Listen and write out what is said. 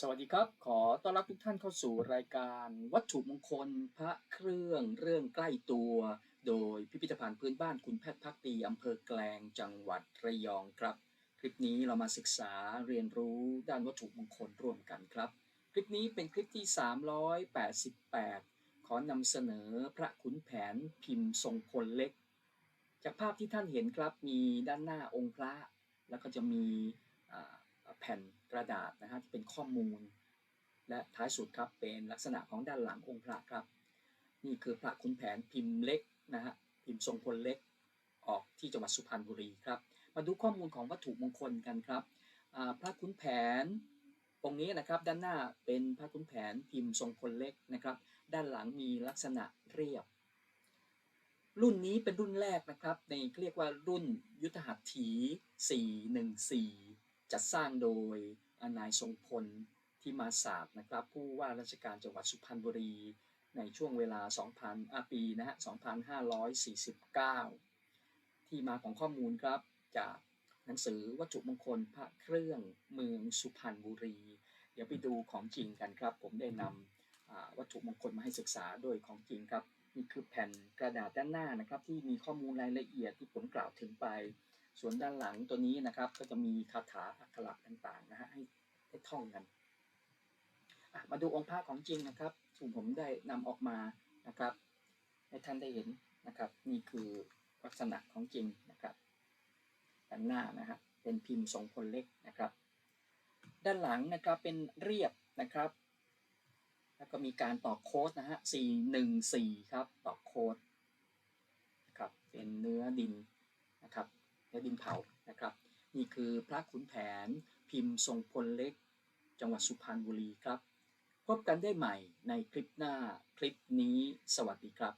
สวัสดีครับ ขอต้อนรับทุกท่านเข้าสู่รายการวัตถุมงคลพระเครื่องเรื่องใกล้ตัว โดยพิพิธภัณฑ์พื้นบ้านคุณแพทย์พักดีอำเภอแกลงจังหวัดระยองครับ คลิปนี้เรามาศึกษาเรียนรู้ด้านวัตถุมงคลร่วมกันครับ คลิปนี้เป็นคลิปที่ 388 ขอนำเสนอพระขุนแผนพิมพ์ทรงพลเล็ก จากภาพที่ท่านเห็นครับมีด้านหน้าองค์พระ แล้วก็จะมีอ่า แผ่นกระดาษนะฮะที่เป็นข้อมูล และท้ายสุดครับเป็นลักษณะของด้านหลังองค์พระครับ นี่คือพระขุนแผนพิมพ์เล็กนะฮะพิมพ์ทรงพลเล็กออกที่จังหวัดสุพรรณบุรีครับมาดูข้อมูลของวัตถุมงคลกันครับพระขุนแผนองค์นี้นะครับด้านหน้าเป็นพระขุนแผนพิมพ์ทรงพลเล็กนะครับ ด้านหลังมีลักษณะเรียบ รุ่นนี้เป็นรุ่นแรกนะครับในเรียกว่ารุ่นยุทธหัตถี 414 จัดสร้างโดยนายทรงพลที่มาศาสตร์นะครับ ผู้ว่าราชการจังหวัดสุพรรณบุรี ในช่วงเวลา 2,000อาปีนะฮะ 2549 ที่มาของข้อมูลครับจากหนังสือวัตถุมงคลพระเครื่องเมืองสุพรรณบุรี เดี๋ยวไปดูของจริงกันครับ ผมได้นำอ่าวัตถุมงคลมาให้ศึกษาโดยของจริงครับนี่คือแผ่นกระดาษด้านหน้านะครับ ที่มีข้อมูลรายละเอียดที่ผมกล่าวถึงไป ส่วนด้านหลังตัวนี้นะครับ ก็จะมีคาถาอักขระต่างๆนะฮะให้ให้ท่องกันมาดูองค์พระของจริงนะครับซึ่งผมได้นำออกมานะครับ ให้ท่านได้เห็นนะครับ นี่คือลักษณะของจริงนะครับด้านหน้านะฮะเป็นพิมพ์ทรงพลเล็กนะครับ ด้านหลังนะครับเป็นเรียบนะครับ แล้วก็มีการต่อโค้ดนะฮะ414ครับต่อโค้ดนะครับเป็นเนื้อดินนะครับ และดินเผานะครับ นี่คือพระขุนแผน พิมพ์ทรงพลเล็ก จังหวัดสุพรรณบุรีครับ พบกันได้ใหม่ในคลิปหน้าคลิปนี้ สวัสดีครับ